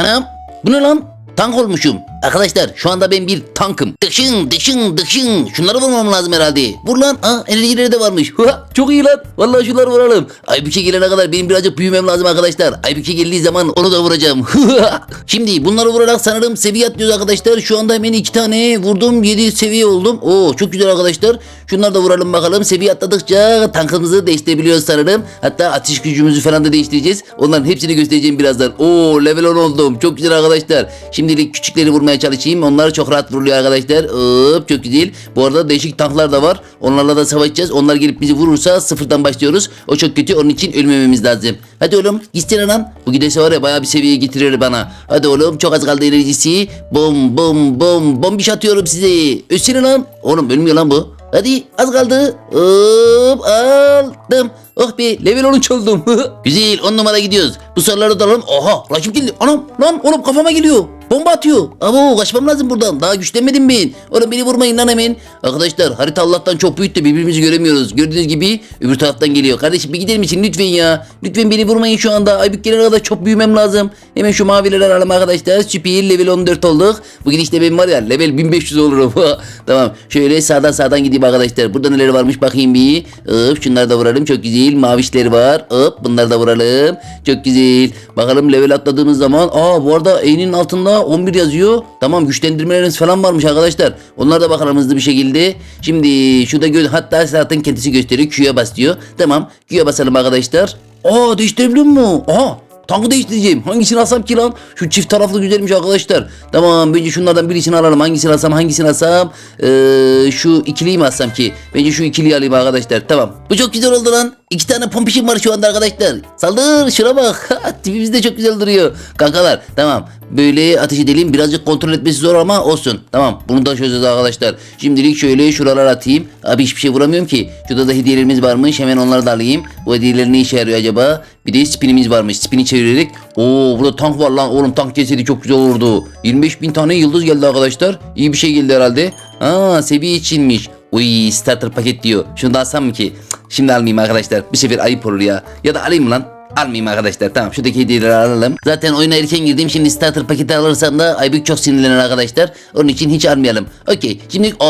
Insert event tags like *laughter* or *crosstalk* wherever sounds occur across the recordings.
Anam bu ne lan? Tank olmuşum. Arkadaşlar şu anda ben bir tankım. Dışın dışın dışın. Şunları vurmam lazım herhalde. Vur lan. Aa enerjileri de varmış. Çok iyi lan. Vallahi şunları vuralım. Aybüke gelene kadar benim birazcık büyümem lazım arkadaşlar. Aybüke geldiği zaman onu da vuracağım. Şimdi bunları vurarak sanırım seviye atlıyoruz arkadaşlar. Şu anda hemen iki tane vurdum. 7 seviye oldum. Oo çok güzel arkadaşlar. Şunları da vuralım bakalım. Seviye atladıkça tankımızı değiştirebiliyoruz sanırım. Hatta atış gücümüzü falan da değiştireceğiz. Onların hepsini göstereceğim birazdan. Oo level 10 oldum. Çok güzel arkadaşlar. Şimdilik küçükleri vurmaya çalışayım. Onlar çok rahat vuruluyor arkadaşlar. Hop çok güzel. Bu arada değişik tanklar da var. Onlarla da savaşacağız. Onlar gelip bizi vurursa sıfırdan başlıyoruz. O çok kötü. Onun için ölmememiz lazım. Hadi oğlum gitsene lan. Bu gidese var ya bayağı bir seviyeye getirir bana. Hadi oğlum çok az kaldı enerjisi. Bom bom bom bombiş atıyorum size. Ölsene lan. Oğlum ölmüyor lan bu. Hadi az kaldı. Hop aldım. Oh be level 13 oldum. *laughs* Güzel 10 numara gidiyoruz. Bu soruları da alalım. Oha rakip geldi. Anam lan oğlum kafama geliyor. Bomba atıyor. Abo kaçmam lazım buradan. Daha güçlenmedim ben. Oğlum beni vurmayın lan hemen. Arkadaşlar harita Allah'tan çok büyük de birbirimizi göremiyoruz. Gördüğünüz gibi öbür taraftan geliyor. Kardeşim bir gider misin lütfen ya. Lütfen beni vurmayın şu anda. Aybük gelene kadar çok büyümem lazım. Hemen şu mavileri alalım arkadaşlar. Süper level 14 olduk. Bu gidişte ben var ya level 1500 olurum. *laughs* tamam şöyle sağdan sağdan gideyim arkadaşlar. Burada neler varmış bakayım bir. Hop şunları da vuralım. Çok güzel. Mavişleri var. Hop bunları da vuralım. Çok güzel. Bakalım level atladığımız zaman. Aa bu arada E'nin altında 11 yazıyor. Tamam güçlendirmeleriniz falan varmış arkadaşlar. Onlara da bakalım hızlı bir şekilde. Şimdi şurada gö hatta zaten kendisi gösteriyor. Q'ya bas diyor. Tamam Q'ya basalım arkadaşlar. Aa değiştirebiliyor mu? Aha Tankı değiştireceğim. Hangisini alsam ki lan? Şu çift taraflı güzelmiş arkadaşlar. Tamam bence şunlardan birisini alalım. Hangisini alsam hangisini alsam? Ee, şu ikiliyi mi alsam ki? Bence şu ikiliyi alayım arkadaşlar. Tamam. Bu çok güzel oldu lan. İki tane pompişim var şu anda arkadaşlar. Saldır şuna bak. *laughs* Tipimiz de çok güzel duruyor. Kankalar tamam. Böyle ateş edelim. Birazcık kontrol etmesi zor ama olsun. Tamam bunu da çözeceğiz arkadaşlar. Şimdilik şöyle şuralar atayım. Abi hiçbir şey vuramıyorum ki. Şurada da hediyelerimiz varmış. Hemen onları da alayım. Bu hediyeler ne işe yarıyor acaba? Bir de spinimiz varmış. Spini çevirerek. Oo burada tank var lan. Oğlum tank gelseydi çok güzel olurdu. 25 bin tane yıldız geldi arkadaşlar. İyi bir şey geldi herhalde. Aa seviye içinmiş. Uy starter paket diyor. Şunu da alsam mı ki? Şimdi almayayım arkadaşlar. Bir sefer ayıp olur ya. Ya da alayım lan? Almayayım arkadaşlar. Tamam şuradaki hediyeleri alalım. Zaten oyuna erken girdim. Şimdi starter paketi alırsam da Aybük çok sinirlenir arkadaşlar. Onun için hiç almayalım. Okey. Şimdi o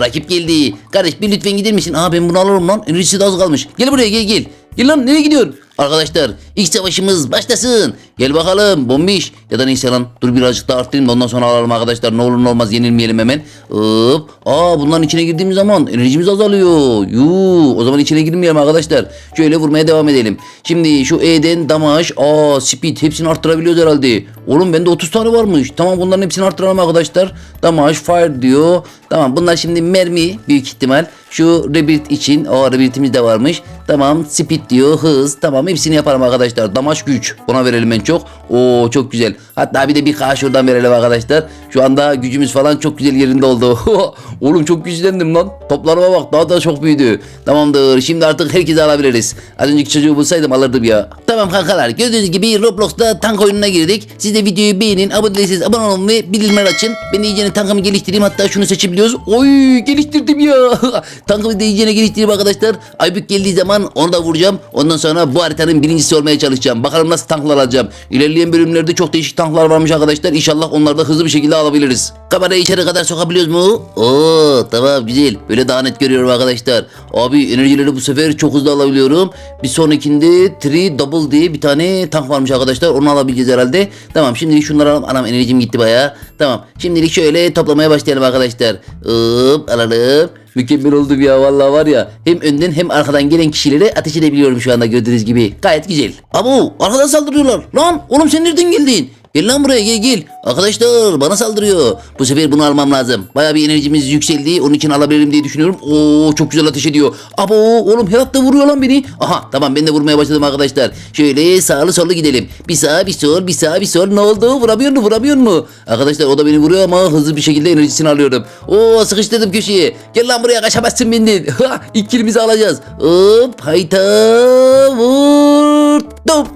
rakip geldi. Kardeş bir lütfen gider misin? Aa ben bunu alırım lan. Enerjisi de az kalmış. Gel buraya gel gel. Gel lan nereye gidiyorsun? Arkadaşlar ilk savaşımız başlasın. Gel bakalım bombiş. Ya da neyse lan dur birazcık daha arttırayım da ondan sonra alalım arkadaşlar. Ne olur ne olmaz yenilmeyelim hemen. Hop. Aa bunların içine girdiğimiz zaman enerjimiz azalıyor. Yuu. O zaman içine girmeyelim arkadaşlar. Şöyle vurmaya devam edelim. Şimdi şu E'den damaj. Aa speed hepsini arttırabiliyoruz herhalde. Oğlum bende 30 tane varmış. Tamam bunların hepsini arttıralım arkadaşlar. Damaj fire diyor. Tamam bunlar şimdi mermi büyük ihtimal. Şu rebirth için. O rebirth'imiz de varmış. Tamam speed diyor hız. Tamam hepsini yapalım arkadaşlar. Damaj güç. Ona verelim en çok. Oo çok güzel. Hatta bir de bir K şuradan verelim arkadaşlar. Şu anda gücümüz falan çok güzel yerinde oldu. *laughs* Oğlum çok güçlendim lan. Toplarıma bak daha da çok büyüdü. Tamamdır. Şimdi artık herkese alabiliriz. Az önceki çocuğu bulsaydım alırdım ya. Tamam kankalar. Gördüğünüz gibi Roblox'ta tank oyununa girdik. Siz de videoyu beğenin. Abone değilseniz abone olun ve bildirimler açın. Ben iyicene tankımı geliştireyim. Hatta şunu seçebiliyoruz. Oy geliştirdim ya. *laughs* tankımı da iyicene geliştireyim arkadaşlar. Aybük geldiği zaman onu da vuracağım. Ondan sonra bu haritanın birincisi olmaya çalışacağım. Bakalım nasıl tanklar alacağım. İlerleyen bölümlerde çok değişik tanklar varmış arkadaşlar. İnşallah onları da hızlı bir şekilde alabiliriz. Kamerayı içeri kadar sokabiliyoruz mu? Oo tamam güzel. Böyle daha net görüyorum arkadaşlar. Abi enerjileri bu sefer çok hızlı alabiliyorum. Bir sonrakinde 3 double diye bir tane tank varmış arkadaşlar. Onu alabileceğiz herhalde. Tamam şimdi şunları alalım. Anam enerjim gitti bayağı. Tamam. Şimdilik şöyle toplamaya başlayalım arkadaşlar. Hop alalım. Mükemmel oldu ya vallahi var ya. Hem önden hem arkadan gelen kişilere ateş edebiliyorum şu anda gördüğünüz gibi. Gayet güzel. Abo arkadan saldırıyorlar. Lan oğlum sen nereden geldin? Gel lan buraya gel gel. Arkadaşlar bana saldırıyor. Bu sefer bunu almam lazım. Baya bir enerjimiz yükseldi. Onun için alabilirim diye düşünüyorum. Oo çok güzel ateş ediyor. Abo oğlum Herat da vuruyor lan beni. Aha tamam ben de vurmaya başladım arkadaşlar. Şöyle sağlı sollu gidelim. Bir sağa bir sol bir sağa bir sol. Ne oldu? Vuramıyor mu? Vuramıyor mu? Arkadaşlar o da beni vuruyor ama hızlı bir şekilde enerjisini alıyorum. Oo sıkıştırdım köşeye. Gel lan buraya kaçamazsın benden. *laughs* Ha, İlk kilimizi alacağız. Hop hayta vurdum.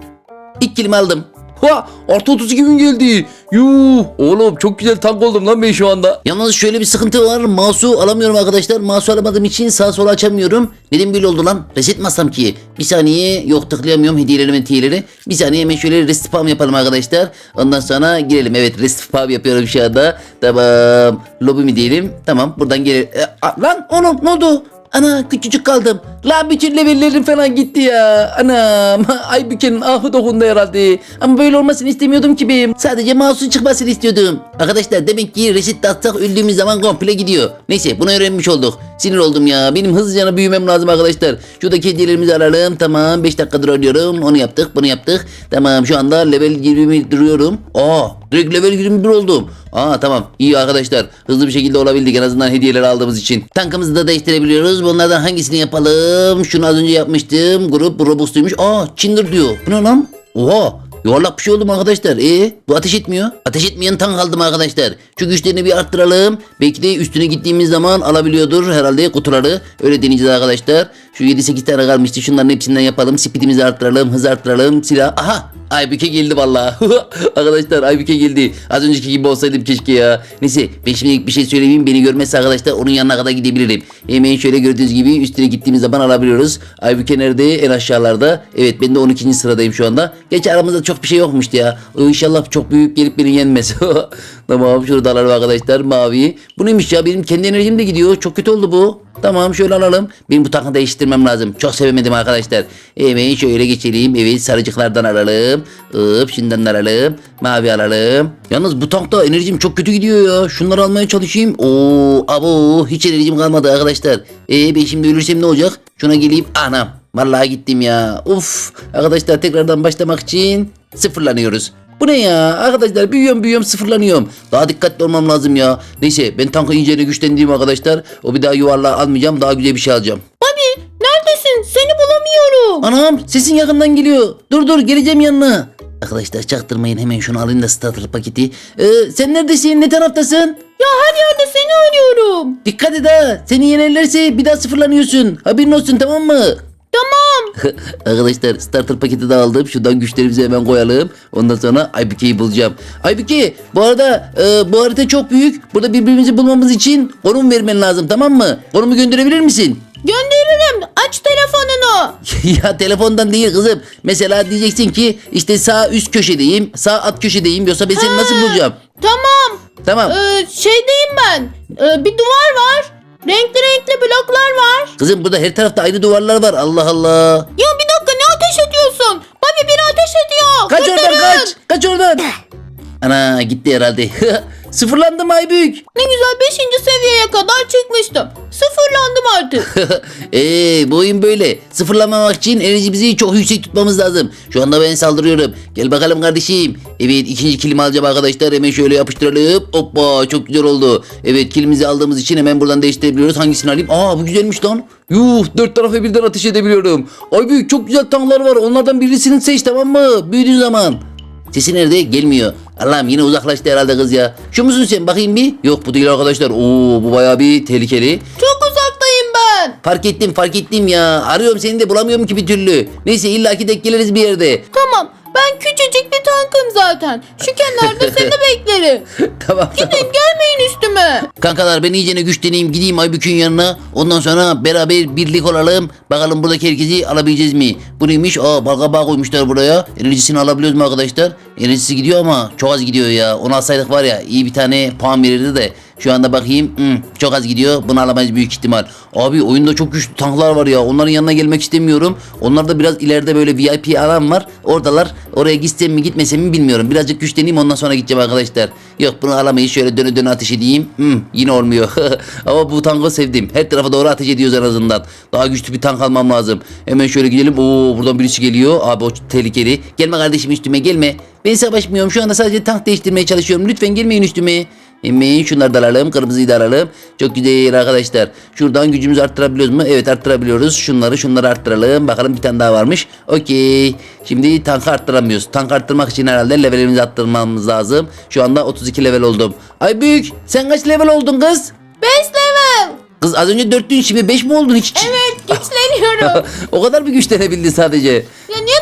İlk kilimi aldım. Ha artı 32 bin geldi. Yuh oğlum çok güzel tank oldum lan ben şu anda. Yalnız şöyle bir sıkıntı var. Mouse'u alamıyorum arkadaşlar. Mouse'u alamadığım için sağ sola açamıyorum. Neden böyle oldu lan? Reset mi atsam ki? Bir saniye yok tıklayamıyorum hediyeleri. Bir saniye hemen şöyle rest spam yapalım arkadaşlar. Ondan sonra girelim. Evet rest spam yapıyorum şu anda. Tamam. Lobby mi diyelim? Tamam buradan gelelim. E, lan oğlum ne oldu? Ana küçücük kaldım. Lan bütün levellerim falan gitti ya. Anam. *laughs* Aybüke'nin ahı dokundu herhalde. Ama böyle olmasını istemiyordum ki benim. Sadece mouse'un çıkmasını istiyordum. Arkadaşlar demek ki reset atsak öldüğümüz zaman komple gidiyor. Neyse bunu öğrenmiş olduk. Sinir oldum ya. Benim hızlıca büyümem lazım arkadaşlar. Şuradaki hediyelerimizi alalım. Tamam 5 dakikadır oynuyorum. Onu yaptık bunu yaptık. Tamam şu anda level 20 duruyorum. Aa direkt level 21 oldum. Aa tamam iyi arkadaşlar. Hızlı bir şekilde olabildik en azından hediyeleri aldığımız için. Tankımızı da değiştirebiliyoruz. Bunlardan hangisini yapalım? Şunu az önce yapmıştım. Grup Robust'uymuş. Aa Çindir diyor. Bu ne lan? Oha Yuvarlak bir şey oldum arkadaşlar. E bu ateş etmiyor. Ateş etmeyen tank aldım arkadaşlar. Şu güçlerini bir arttıralım. Belki de üstüne gittiğimiz zaman alabiliyordur herhalde kutuları. Öyle deneyeceğiz arkadaşlar. Şu 7-8 tane kalmıştı. Şunların hepsinden yapalım. Speedimizi arttıralım. Hız arttıralım. Silah. Aha Aybüke geldi vallahi. *laughs* arkadaşlar Aybüke geldi. Az önceki gibi olsaydım keşke ya. Neyse ben şimdi bir şey söyleyeyim. Beni görmezse arkadaşlar onun yanına kadar gidebilirim. Hemen şöyle gördüğünüz gibi üstüne gittiğimiz zaman alabiliyoruz. Aybüke nerede? En aşağılarda. Evet ben de 12. sıradayım şu anda. Geç aramızda çok bir şey yokmuştu ya. İnşallah çok büyük gelip beni yenmez. *laughs* tamam şurada alalım arkadaşlar mavi. Bu neymiş ya benim kendi enerjim de gidiyor. Çok kötü oldu bu. Tamam şöyle alalım. Benim bu tankı değiştirmem lazım. Çok sevemedim arkadaşlar. Evet şöyle geçelim. Evet sarıcıklardan alalım. Hop şundan alalım. Mavi alalım. Yalnız bu tankta enerjim çok kötü gidiyor ya. Şunları almaya çalışayım. Oo abo hiç enerjim kalmadı arkadaşlar. E ben şimdi ölürsem ne olacak? Şuna geleyim. Anam. Vallahi gittim ya. Uf. Arkadaşlar tekrardan başlamak için sıfırlanıyoruz. Bu ne ya? Arkadaşlar büyüyorum büyüyorum sıfırlanıyorum. Daha dikkatli olmam lazım ya. Neyse ben tankı iyice güçlendireyim arkadaşlar. O bir daha yuvarlağı almayacağım. Daha güzel bir şey alacağım. Bobby neredesin? Seni bulamıyorum. Anam sesin yakından geliyor. Dur dur geleceğim yanına. Arkadaşlar çaktırmayın hemen şunu alayım da starter paketi. Ee, sen neredesin? Ne taraftasın? Ya her yerde seni arıyorum. Dikkat et ha. Seni yenerlerse bir daha sıfırlanıyorsun. Haberin olsun tamam mı? Tamam. *laughs* Arkadaşlar starter paketi de aldım. Şuradan güçlerimizi hemen koyalım. Ondan sonra Aybüke'yi bulacağım. Aybüke bu arada e, bu harita çok büyük. Burada birbirimizi bulmamız için konum vermen lazım tamam mı? Konumu gönderebilir misin? Gönderirim. Aç telefonunu. *laughs* ya telefondan değil kızım. Mesela diyeceksin ki işte sağ üst köşedeyim. Sağ alt köşedeyim. Yoksa ben seni nasıl bulacağım? Tamam. Tamam. Ee, şeydeyim ben. Ee, bir duvar var. Renkli renkli bloklar var. Kızım burada her tarafta aynı duvarlar var. Allah Allah. Ya bir dakika ne ateş ediyorsun? Bobby biri ateş ediyor. Kaç oradan Kurtarın. kaç. Kaç oradan. *laughs* Ana gitti herhalde. *laughs* Sıfırlandım Aybük. Ne güzel 5. seviyeye kadar çıkmıştım. Sıfırlandım artık. *laughs* Eee bu oyun böyle. Sıfırlamamak için enerjimizi çok yüksek tutmamız lazım. Şu anda ben saldırıyorum. Gel bakalım kardeşim. Evet ikinci kilimi alacağım arkadaşlar. Hemen şöyle yapıştıralım. Hoppa çok güzel oldu. Evet kilimizi aldığımız için hemen buradan değiştirebiliyoruz. Hangisini alayım? Aa bu güzelmiş lan. Yuh dört tarafa birden ateş edebiliyorum. Ay büyük çok güzel tanklar var. Onlardan birisini seç tamam mı? Büyüdüğün zaman. Sesi nerede? Gelmiyor. Allah'ım yine uzaklaştı herhalde kız ya. Şu musun sen? Bakayım bir. Yok bu değil arkadaşlar. Oo bu bayağı bir tehlikeli. Çok uzaktayım ben. Fark ettim fark ettim ya. Arıyorum seni de bulamıyorum ki bir türlü. Neyse illaki denk geliriz bir yerde. Tamam. Ben küçücük bir tankım zaten. Şu kenarda *laughs* seni beklerim. tamam tamam. Gidin gelmeyin üstüme. Kankalar ben iyicene güçleneyim gideyim Aybük'ün yanına. Ondan sonra beraber birlik olalım. Bakalım buradaki herkesi alabileceğiz mi? Bu neymiş? Aa balga koymuşlar buraya. Enerjisini alabiliyoruz mu arkadaşlar? Enerjisi gidiyor ama çok az gidiyor ya. Onu alsaydık var ya iyi bir tane puan verirdi de. Şu anda bakayım hmm, çok az gidiyor. Bunu alamayız büyük ihtimal. Abi oyunda çok güçlü tanklar var ya. Onların yanına gelmek istemiyorum. Onlar da biraz ileride böyle VIP alan var. Oradalar. Oraya gitsem mi gitmesem mi bilmiyorum. Birazcık güçleneyim ondan sonra gideceğim arkadaşlar. Yok bunu alamayız. Şöyle döne döne ateş edeyim. Hmm, yine olmuyor. *laughs* Ama bu tankı sevdim. Her tarafa doğru ateş ediyoruz en azından. Daha güçlü bir tank almam lazım. Hemen şöyle gidelim. Oo buradan birisi geliyor. Abi o tehlikeli. Gelme kardeşim üstüme gelme. Ben savaşmıyorum. Şu anda sadece tank değiştirmeye çalışıyorum. Lütfen gelmeyin üstüme. Hemen şunları da alalım. Kırmızıyı da alalım. Çok güzel arkadaşlar. Şuradan gücümüzü arttırabiliyoruz mu? Evet arttırabiliyoruz. Şunları şunları arttıralım. Bakalım bir tane daha varmış. Okey. Şimdi tankı arttıramıyoruz. Tank arttırmak için herhalde levelimizi arttırmamız lazım. Şu anda 32 level oldum. Ay büyük. Sen kaç level oldun kız? 5 level. Kız az önce 4'tün şimdi 5 mi oldun hiç? Evet *laughs* güçleniyorum. o kadar bir güçlenebildin sadece. ya niye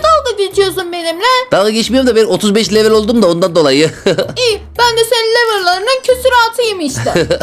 geçiyorsun benimle? Dalga geçmiyorum da ben 35 level oldum da ondan dolayı. *laughs* İyi ben de senin level'larının küsuratıyım işte.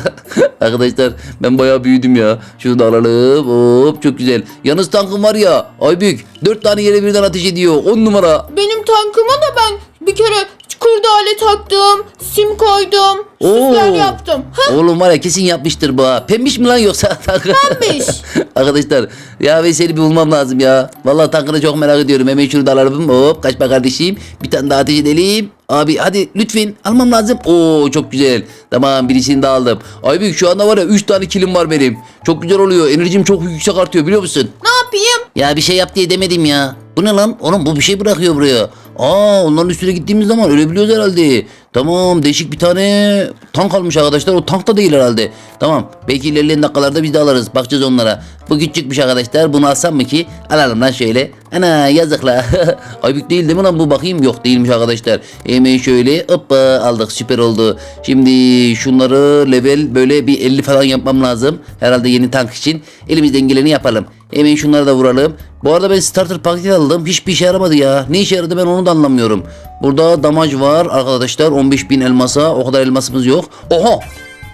*laughs* Arkadaşlar ben bayağı büyüdüm ya. Şunu da alalım. Hop çok güzel. Yalnız tankım var ya. Ay büyük. 4 tane yere birden ateş ediyor. 10 numara. Benim tankıma da ben bir kere kurdale taktım, sim koydum, Oo. süsler yaptım. Ha, Oğlum var ya kesin yapmıştır bu ha. Pembiş mi lan yoksa? *laughs* Pembiş. *laughs* Arkadaşlar ya ve seni bir bulmam lazım ya. Vallahi tankını çok merak ediyorum. Hemen şunu da alalım. Hop kaçma kardeşim. Bir tane daha ateş edelim. Abi hadi lütfen almam lazım. Oo çok güzel. Tamam birisini de aldım. Ay büyük şu anda var ya 3 tane kilim var benim. Çok güzel oluyor. Enerjim çok yüksek artıyor biliyor musun? ne yapayım? Ya bir şey yap diye demedim ya. Bu ne lan? Oğlum bu bir şey bırakıyor buraya. Aa onların üstüne gittiğimiz zaman ölebiliyoruz herhalde. Tamam değişik bir tane tank almış arkadaşlar. O tank da değil herhalde. Tamam belki ilerleyen dakikalarda biz de alırız. Bakacağız onlara. Bu küçükmüş arkadaşlar. Bunu alsam mı ki? Alalım lan şöyle. Ana yazık la. *laughs* Aybük değil değil mi lan bu bakayım? Yok değilmiş arkadaşlar. Hemen şöyle hoppa aldık süper oldu. Şimdi şunları level böyle bir 50 falan yapmam lazım. Herhalde yeni tank için. Elimizden geleni yapalım. Hemen şunları da vuralım. Bu arada ben starter paket aldım. Hiçbir işe yaramadı ya. Ne işe yaradı ben onu da anlamıyorum. Burada damaj var arkadaşlar. 15.000 elmasa. O kadar elmasımız yok. Oha.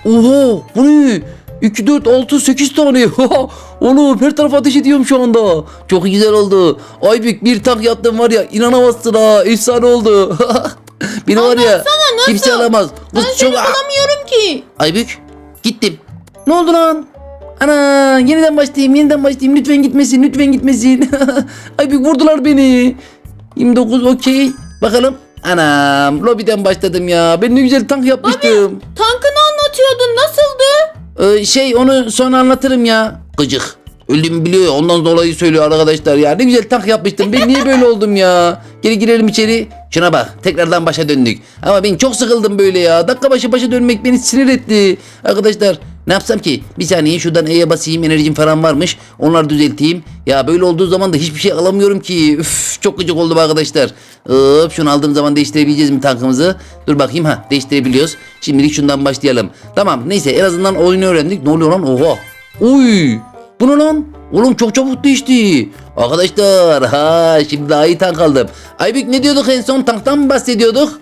Oha. Bu ne? 2, 4, 6, 8 tane. *laughs* Oğlum her tarafa ateş ediyorum şu anda. Çok güzel oldu. Aybük bir tank yaptım var ya inanamazsın ha. Efsane oldu. *laughs* Beni var ya nasıl? kimse alamaz. Bu Ben seni çok... bulamıyorum ki. Aybük gittim. Ne oldu lan? Ana yeniden başlayayım yeniden başlayayım lütfen gitmesin lütfen gitmesin. *laughs* Aybük vurdular beni. 29 okey. Bakalım. Anam lobiden başladım ya. Ben ne güzel tank yapmıştım. Tankını anlatıyordun nasıldı? Ee, şey onu sonra anlatırım ya. Gıcık. Öldüğümü biliyor ya ondan dolayı söylüyor arkadaşlar ya. Ne güzel tank yapmıştım. Ben niye böyle oldum ya? Geri girelim içeri. Şuna bak tekrardan başa döndük. Ama ben çok sıkıldım böyle ya. Dakika başı başa dönmek beni sinir etti. Arkadaşlar ne yapsam ki? Bir saniye şuradan E'ye basayım enerjim falan varmış. Onları düzelteyim. Ya böyle olduğu zaman da hiçbir şey alamıyorum ki. Üf, çok gıcık oldum arkadaşlar. Hop şunu aldığım zaman değiştirebileceğiz mi tankımızı? Dur bakayım ha değiştirebiliyoruz. Şimdilik şundan başlayalım. Tamam neyse en azından oyunu öğrendik. Ne oluyor lan? Oha. Uy. Bu ne lan? Oğlum çok çabuk değişti. Arkadaşlar ha şimdi daha iyi tank aldım. Aybük ne diyorduk en son tanktan mı bahsediyorduk?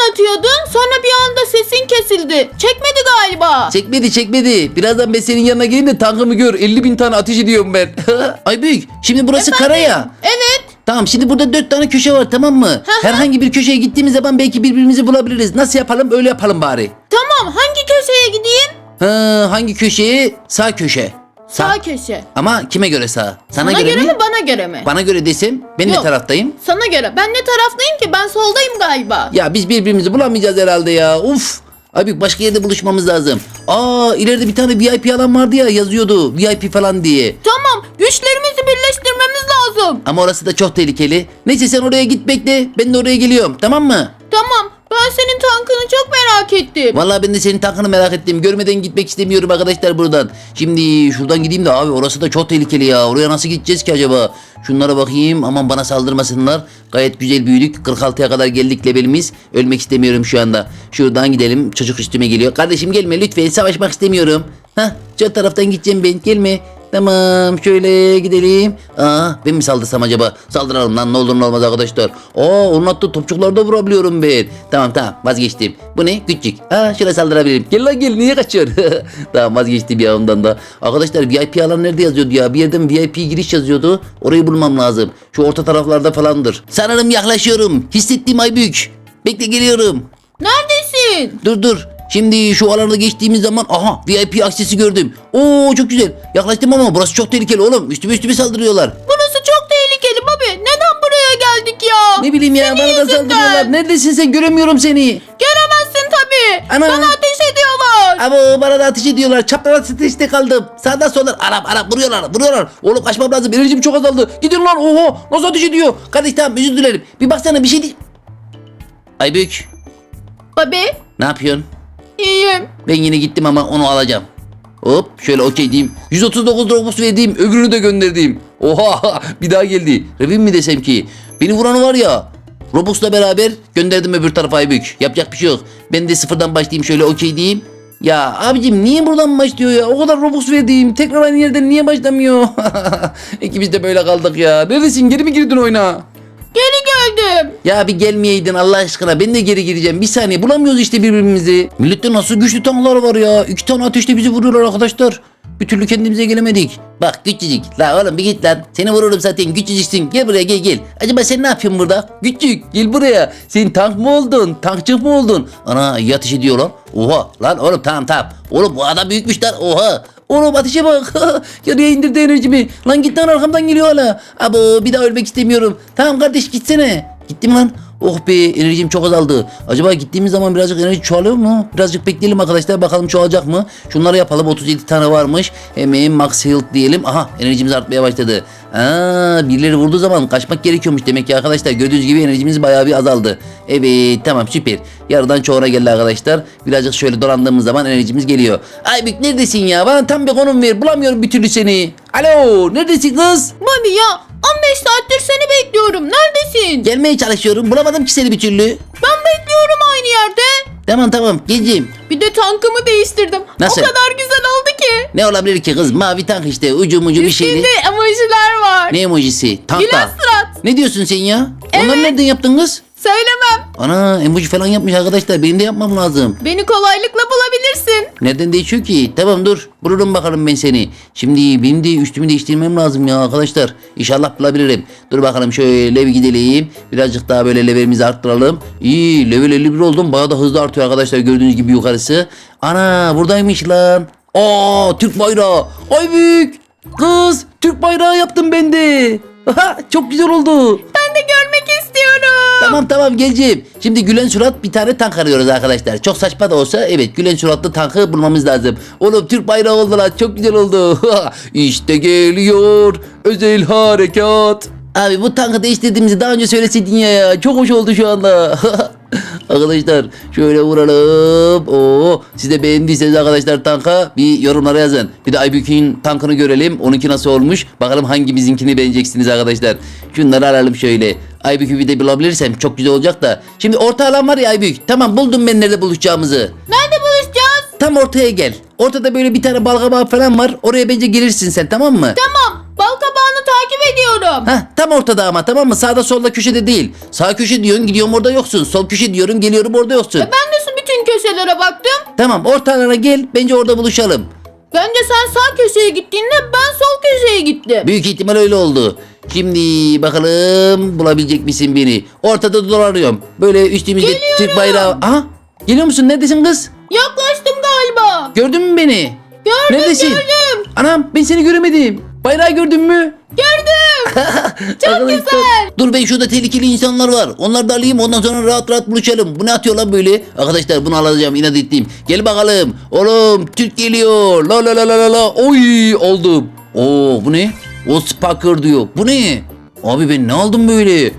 Anlatıyordun sonra bir anda sesin kesildi. Çekmedi galiba. Çekmedi çekmedi. Birazdan ben senin yanına geleyim de tankımı gör. 50 bin tane ateş ediyorum ben. *laughs* Aybük şimdi burası kara ya. Evet. Tamam şimdi burada dört tane köşe var tamam mı? Herhangi bir köşeye gittiğimiz zaman belki birbirimizi bulabiliriz. Nasıl yapalım öyle yapalım bari. Tamam hangi köşeye gideyim? Ha, hangi köşeye? Sağ köşe. Sağ köşe. Ama kime göre sağ? Sana, Sana göre, göre mi? mi bana göre mi? Bana göre desem ben ne Yok. taraftayım? Sana göre. Ben ne taraftayım ki? Ben soldayım galiba. Ya biz birbirimizi bulamayacağız herhalde ya. Uf. Abi başka yerde buluşmamız lazım. Aa ileride bir tane VIP alan vardı ya yazıyordu. VIP falan diye. Tamam. Güçlerimizi birleştirmemiz lazım. Ama orası da çok tehlikeli. Neyse sen oraya git bekle. Ben de oraya geliyorum. Tamam mı? Tamam. Ben senin tankını çok merak ettim. Vallahi ben de senin tankını merak ettim. Görmeden gitmek istemiyorum arkadaşlar buradan. Şimdi şuradan gideyim de abi orası da çok tehlikeli ya. Oraya nasıl gideceğiz ki acaba? Şunlara bakayım. Aman bana saldırmasınlar. Gayet güzel büyüdük. 46'ya kadar geldik levelimiz. Ölmek istemiyorum şu anda. Şuradan gidelim. Çocuk üstüme geliyor. Kardeşim gelme lütfen. Savaşmak istemiyorum. Hah, şu taraftan gideceğim ben. Gelme. Tamam şöyle gidelim. Aa ben mi saldırsam acaba? Saldıralım lan ne olur ne olmaz arkadaşlar. Aa onun attığı topçuklarda vurabiliyorum ben. Tamam tamam vazgeçtim. Bu ne? Küçük. Aa şöyle saldırabilirim. Gel lan gel niye kaçıyorsun? *laughs* tamam vazgeçtim ya ondan da. Arkadaşlar VIP alan nerede yazıyordu ya? Bir yerden VIP giriş yazıyordu. Orayı bulmam lazım. Şu orta taraflarda falandır. Sanırım yaklaşıyorum. Hissettiğim ay büyük. Bekle geliyorum. Neredesin? Dur dur. Şimdi şu alanda geçtiğimiz zaman aha VIP aksesi gördüm. Oo çok güzel. Yaklaştım ama burası çok tehlikeli oğlum. Üstüme üstüme saldırıyorlar. Burası çok tehlikeli Bobby. Neden buraya geldik ya? Ne bileyim ya Senin bana da yüzünden. saldırıyorlar. Neredesin sen göremiyorum seni. Göremezsin tabii. Ana. Bana ateş ediyorlar. Ama bana da ateş ediyorlar. Çapraz ateşte kaldım. Sağdan soldan Arap Arap vuruyorlar vuruyorlar. Oğlum kaçmam lazım. Enerjim çok azaldı. Gidin lan oho nasıl ateş ediyor. Kardeş tamam özür dilerim. Bir baksana bir şey değil. Aybük Bobby ne yapıyorsun? İyiyim. Ben yine gittim ama onu alacağım. Hop şöyle okey diyeyim. 139 Robux verdiğim öbürünü de gönderdiğim. Oha *laughs* bir daha geldi. Revin mi desem ki? Beni vuranı var ya. Robux'la beraber gönderdim öbür tarafa Aybük. Yapacak bir şey yok. Ben de sıfırdan başlayayım şöyle okey diyeyim. Ya abicim niye buradan başlıyor ya? O kadar Robux verdiğim tekrar aynı yerden niye başlamıyor? *laughs* İkimiz de böyle kaldık ya. Neredesin? Geri mi girdin oyuna? Geri geldim. Ya bir gelmeyeydin Allah aşkına. Ben de geri gireceğim. Bir saniye bulamıyoruz işte birbirimizi. Millette nasıl güçlü tanklar var ya. İki tane ateşle bizi vuruyorlar arkadaşlar. Bir türlü kendimize gelemedik. Bak küçücük. La oğlum bir git lan. Seni vururum zaten küçücüksün. Gel buraya gel gel. Acaba sen ne yapıyorsun burada? Küçük gel buraya. Sen tank mı oldun? Tankçı mı oldun? Ana iyi ateş ediyor lan. Oha lan oğlum tamam tamam. Oğlum bu adam büyükmüş lan. Oha. Oğlum ateşe bak. *laughs* Yarıya indirdi enerjimi. Lan git lan arkamdan geliyor hala. Abo bir daha ölmek istemiyorum. Tamam kardeş gitsene. Gittim lan. Oh be enerjim çok azaldı. Acaba gittiğimiz zaman birazcık enerji çoğalıyor mu? Birazcık bekleyelim arkadaşlar bakalım çoğalacak mı? Şunları yapalım 37 tane varmış. Hemen max health diyelim. Aha enerjimiz artmaya başladı. Aa, birileri vurduğu zaman kaçmak gerekiyormuş demek ki arkadaşlar. Gördüğünüz gibi enerjimiz bayağı bir azaldı. Evet tamam süper. Yarıdan çoğuna geldi arkadaşlar. Birazcık şöyle dolandığımız zaman enerjimiz geliyor. Aybük neredesin ya? Bana tam bir konum ver. Bulamıyorum bir türlü seni. Alo neredesin kız? Bobby ya 15 saattir seni bekliyorum. Neredesin? Gelmeye çalışıyorum. Bulamadım ki seni bir türlü. Ben bekliyorum aynı yerde. Tamam tamam geleceğim. Bir de tankımı değiştirdim. Nasıl? O kadar güzel oldu ki. Ne olabilir ki kız? Mavi tank işte ucu mucu bir şeyli. Üstünde emojiler var. Ne emojisi? Gülen Tankta. surat. Ne diyorsun sen ya? Onları Evet. nereden yaptın kız? Söylemem. Ana emoji falan yapmış arkadaşlar. Benim de yapmam lazım. Beni kolaylıkla bulabilirsin. Nereden değişiyor ki? Tamam dur. Bulurum bakalım ben seni. Şimdi benim de üstümü değiştirmem lazım ya arkadaşlar. İnşallah bulabilirim. Dur bakalım şöyle bir gidelim. Birazcık daha böyle levelimizi arttıralım. İyi level 51 oldum. Bayağı da hızlı artıyor arkadaşlar gördüğünüz gibi yukarısı. Ana buradaymış lan. Aa Türk bayrağı. Ay büyük. Kız Türk bayrağı yaptım ben de. Aha, *laughs* çok güzel oldu. Ben de görmek istiyorum. Tamam tamam geleceğim. Şimdi gülen surat bir tane tank arıyoruz arkadaşlar. Çok saçma da olsa evet gülen suratlı tankı bulmamız lazım. Oğlum Türk bayrağı oldu lan çok güzel oldu. *laughs* işte geliyor özel harekat. Abi bu tankı değiştirdiğimizi daha önce söyleseydin ya. Çok hoş oldu şu anda. *laughs* arkadaşlar şöyle vuralım. Oo, siz de beğendiyseniz arkadaşlar tanka bir yorumlara yazın. Bir de Aybük'ün tankını görelim. Onunki nasıl olmuş? Bakalım hangimizinkini beğeneceksiniz arkadaşlar. Şunları alalım şöyle. Aybük'ü bir de bulabilirsem çok güzel olacak da. Şimdi orta alan var ya Aybük. Tamam buldum ben nerede buluşacağımızı. Nerede buluşacağız? Tam ortaya gel. Ortada böyle bir tane balgabağı falan var. Oraya bence gelirsin sen tamam mı? Tamam. Takip ediyorum. Heh, tam ortada ama tamam mı? Sağda solda köşede değil. Sağ köşe diyorsun gidiyorum orada yoksun. Sol köşe diyorum geliyorum orada yoksun. Ben de bütün köşelere baktım. Tamam orta alana gel bence orada buluşalım. Bence sen sağ köşeye gittiğinde ben sol köşeye gittim. Büyük ihtimal öyle oldu. Şimdi bakalım bulabilecek misin beni? Ortada dolanıyorum. Böyle üstümüzde Geliyorum. Türk bayrağı. Aha geliyor musun? Neredesin kız? Yaklaştım galiba. Gördün mü beni? Gördüm Neredesin? gördüm. Anam ben seni göremedim. Bayrağı gördün mü? Gördüm. *laughs* Çok güzel. Dur ben şurada tehlikeli insanlar var. Onları da alayım ondan sonra rahat rahat buluşalım. Bu ne atıyor lan böyle? Arkadaşlar bunu alacağım inat ettim. Gel bakalım. Oğlum Türk geliyor. La la la la la la. Oy oldum. Oo bu ne? O Spacker diyor. Bu ne? Abi ben ne aldım böyle?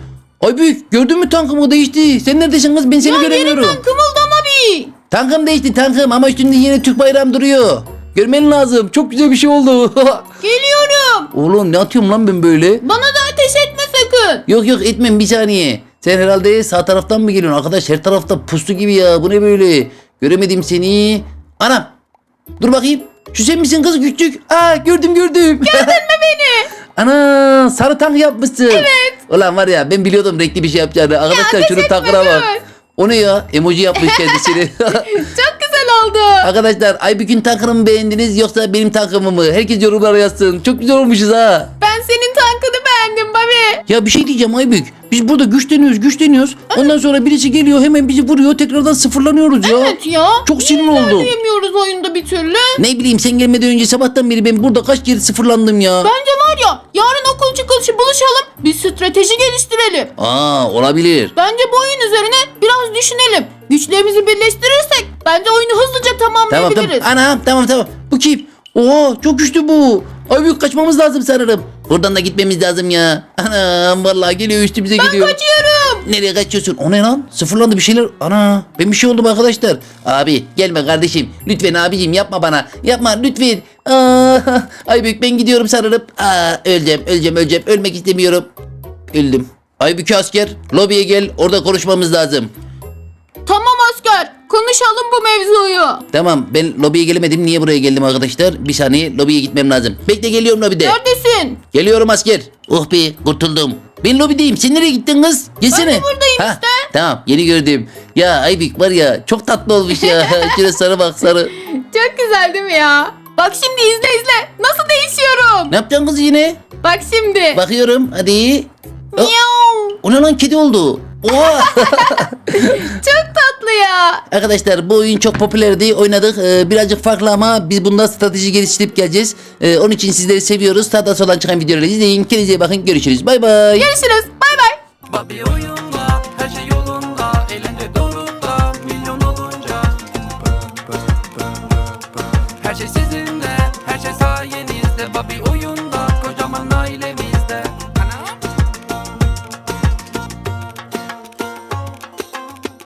Ay büyük gördün mü tankımı değişti. Sen neredesin kız ben seni Ya göremiyorum. yeniden kımıldama bir. Tankım değişti tankım ama üstünde yine Türk bayrağım duruyor. Görmen lazım. Çok güzel bir şey oldu. *laughs* Geliyorum. Oğlum ne atıyorum lan ben böyle? Bana da ateş etme sakın. Yok yok etmem bir saniye. Sen herhalde sağ taraftan mı geliyorsun? Arkadaş her tarafta puslu gibi ya. Bu ne böyle? Göremedim seni. Anam. Dur bakayım. Şu sen misin kız küçük? Aa gördüm gördüm. Gördün mü *laughs* beni? Ana sarı tank yapmışsın. Evet. Ulan var ya ben biliyordum renkli bir şey yapacağını. Arkadaşlar ateş şunu etme, tankına bak. O ne ya? Emoji yapmış kendisini. *laughs* *laughs* Çok oldu. Arkadaşlar Aybük'ün tankını mı beğendiniz yoksa benim tankımı mı? Herkes yorumlara yazsın. Çok güzel olmuşuz ha. Ben senin tankını beğendim Bobby. Ya bir şey diyeceğim Aybük. Biz burada güçleniyoruz güçleniyoruz. Ondan sonra birisi geliyor hemen bizi vuruyor tekrardan sıfırlanıyoruz ya. Evet ya. Çok sinir Niye oldum. Yemiyoruz oyunda bir türlü. Ne bileyim sen gelmeden önce sabahtan beri ben burada kaç kere sıfırlandım ya. Bence var ya yarın okul çıkışı buluşalım. Bir strateji geliştirelim. Aa olabilir. Bence bu oyun üzerine biraz düşünelim. Güçlerimizi birleştirirsek bence oyunu hızlıca Tamam tamam. tamamlayabiliriz. Anam tamam tamam. Bu kim? Oha çok güçlü bu. Aybük kaçmamız lazım sanırım. Buradan da gitmemiz lazım ya. Anam vallahi geliyor üstümüze ben geliyor. kaçıyorum. Nereye kaçıyorsun? O ne lan? Sıfırlandı bir şeyler. Ana ben bir şey oldum arkadaşlar. Abi gelme kardeşim. Lütfen abicim yapma bana. Yapma lütfen. Aa, Aybük ben gidiyorum sanırım. Aa, öleceğim öleceğim öleceğim. Ölmek istemiyorum. Öldüm. Aybük asker lobiye gel orada konuşmamız lazım. Tamam asker. Konuşalım bu mevzuyu. Tamam ben lobiye gelemedim. Niye buraya geldim arkadaşlar? Bir saniye lobiye gitmem lazım. Bekle geliyorum lobide. Neredesin? Geliyorum asker. Oh be kurtuldum. Ben lobideyim. Sen nereye gittin kız? Gelsene. Ben de buradayım Ha, işte. Tamam yeni gördüm. Ya Aybik var ya çok tatlı olmuş ya. *laughs* Şöyle sarı bak sarı. Çok güzel değil mi ya? Bak şimdi izle izle. Nasıl değişiyorum? Ne yapacaksın kız yine? Bak şimdi. Bakıyorum hadi. Miau. o ne lan kedi oldu. Oha. *laughs* Çok tatlı ya. Arkadaşlar bu oyun çok popülerdi. Oynadık. Ee, birazcık farklı ama biz bunda strateji geliştirip geleceğiz. Ee, onun için sizleri seviyoruz. Sağdan soldan çıkan videoları izleyin. Kendinize iyi bakın. Görüşürüz. Bay bay. Görüşürüz. Bay bay. Babi oyunda her şey yolunda Eğlence dorukta milyon olunca Her şey sizinle her şey sayenizde Babi